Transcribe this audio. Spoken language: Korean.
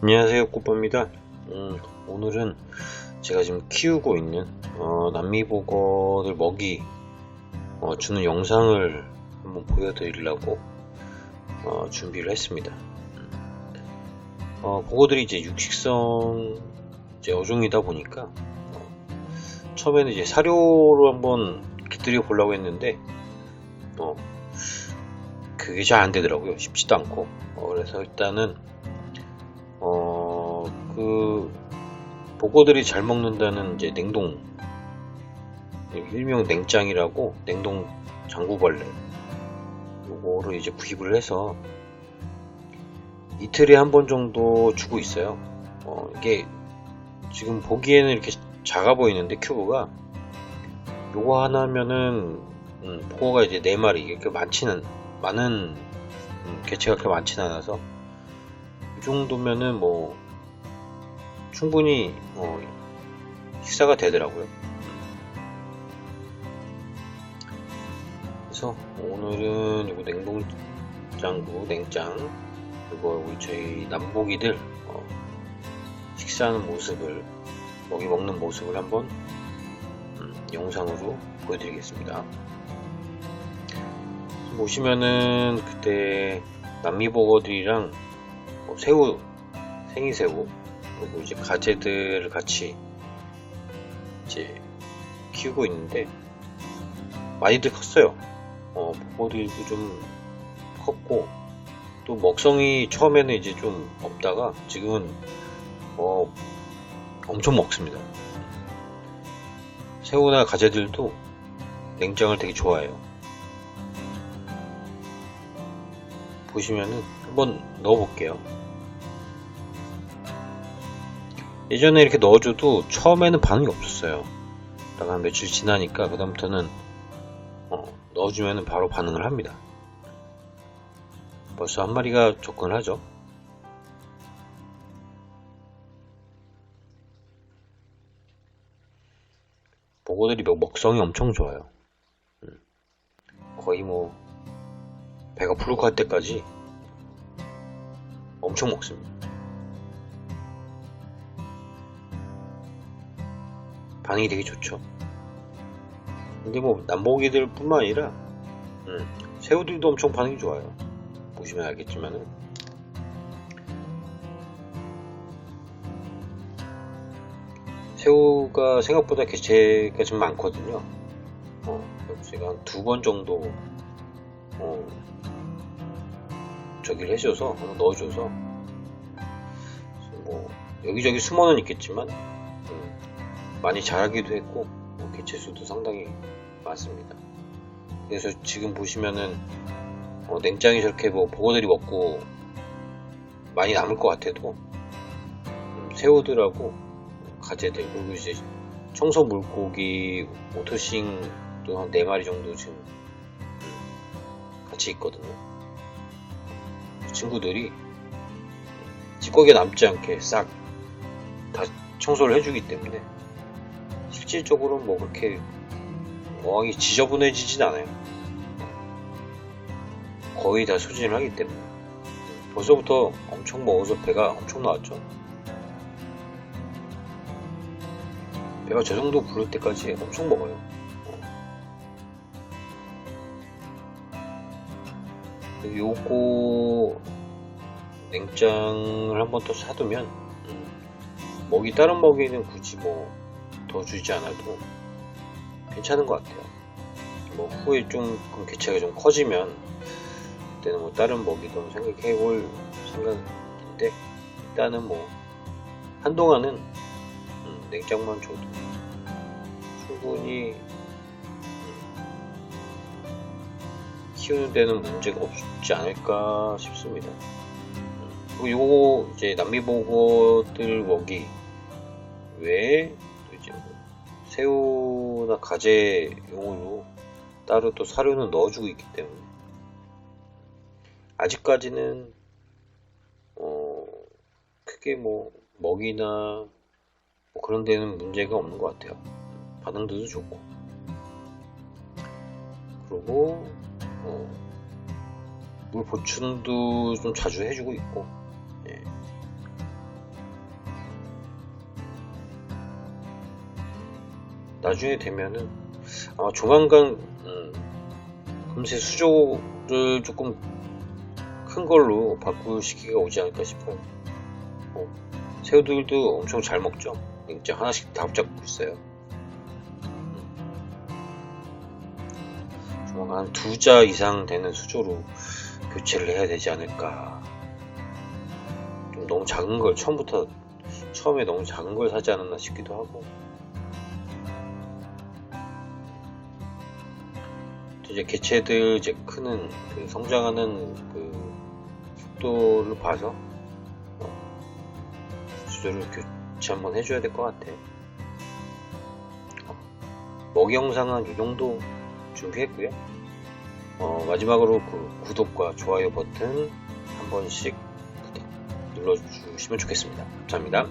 안녕하세요 꽃밥입니다. 음, 오늘은 제가 지금 키우고 있는 어, 남미보거들 먹이 어, 주는 영상을 한번 보여드리려고 어, 준비를 했습니다. 음. 어, 보거들이 이제 육식성 이제 어종이다 보니까 어, 처음에는 이제 사료로 한번 기다려 보려고 했는데 어, 그게 잘 안 되더라고요. 쉽지도 않고. 어, 그래서 일단은 어, 그, 보고들이 잘 먹는다는 이제 냉동, 일명 냉장이라고 냉동 장구벌레. 요거를 이제 구입을 해서 이틀에 한 번 정도 주고 있어요. 어, 이게 지금 보기에는 이렇게 작아 보이는데 큐브가 요거 하나면은 음, 보고가 이제 네 마리 이렇게 많지는 많은 음, 개체가 그렇게 많지는 않아서 이 정도면은 뭐 충분히 어, 식사가 되더라고요. 그래서 오늘은 이거 냉동장구 냉장 이거 우리 저희 남보기들 어, 식사하는 모습을 먹이 먹는 모습을 한번 음, 영상으로 보여드리겠습니다. 보시면은 그때 남미버거들이랑 뭐 새우, 생이새우, 그리고 이제 가재들을 같이 이제 키우고 있는데 많이들 컸어요. 어, 보거들도 좀 컸고 또 먹성이 처음에는 이제 좀 없다가 지금은 어, 엄청 먹습니다. 새우나 가재들도 냉장을 되게 좋아해요. 보시면은 한번 넣어볼게요. 예전에 이렇게 넣어줘도 처음에는 반응이 없었어요. 그러다가 한 며칠 지나니까 그다음부터는 어, 넣어주면 바로 반응을 합니다. 벌써 한 마리가 접근을 하죠. 보고들이 먹성이 엄청 좋아요. 음. 거의 뭐 배가 부르고 할 때까지 엄청 먹습니다. 반응이 되게 좋죠. 근데 뭐 남보기들 뿐만 아니라 음, 새우들도 엄청 반응이 좋아요. 보시면 알겠지만은 새우가 생각보다 개체가 좀 많거든요. 어, 제가 한 두 번 정도 어, 저기를 해줘서 넣어줘서 뭐 여기저기 숨어는 있겠지만 음, 많이 자라기도 했고 뭐 개체 수도 상당히 많습니다. 그래서 지금 보시면은 어, 냉장이 저렇게 뭐 보고들이 먹고 많이 남을 것 같아도 음, 새우들하고 가재들 그리고 이제 청소 물고기 오토싱도 한 4마리 정도 지금 음, 같이 있거든요. 그 친구들이 찌꺼기 남지 않게 싹 다 청소를 해주기 때문에 실질적으로 뭐 그렇게 어항이 지저분해지진 않아요. 거의 다 소진을 하기 때문에 벌써부터 엄청 먹어서 배가 엄청 나왔죠. 배가 저 정도 부를 때까지 엄청 먹어요. 요거 냉장을 한번 더 사두면 음, 먹이 다른 먹이는 굳이 뭐 더 주지 않아도 괜찮은 것 같아요. 뭐 후에 좀 개체가 좀 커지면 그때는 뭐 다른 먹이도 생각해 볼 생각인데 일단은 뭐 한동안은 음, 냉장만 줘도 충분히 키우는 데는 문제가 없지 않을까 싶습니다. 그리고 요거 이제 남미보고들 먹이 외에 또 이제 뭐 새우나 가재 용으로 따로 또 사료는 넣어주고 있기 때문에 아직까지는 어 크게 뭐 먹이나 뭐 그런 데는 문제가 없는 것 같아요. 반응도 좋고 그리고 어, 물 보충도 좀 자주 해주고 있고 예. 나중에 되면은 아마 조만간 음, 금세 수조를 조금 큰 걸로 바꿀 시기가 오지 않을까 싶어요. 어, 새우들도 엄청 잘 먹죠. 이제 하나씩 다 잡고 있어요. 음. 조만간 한 두 자 이상 되는 수조로 교체를 해야 되지 않을까. 좀 너무 작은 걸 처음부터 처음에 너무 작은 걸 사지 않았나 싶기도 하고. 이제 개체들 이제 크는 그 성장하는 그 속도를 봐서 어, 수조를 교체 한번 해줘야 될 것 같아. 어, 먹이 영상은 이 정도 준비했고요. 어, 마지막으로 그 구독과 좋아요 버튼 한 번씩 눌러주시면 좋겠습니다. 감사합니다.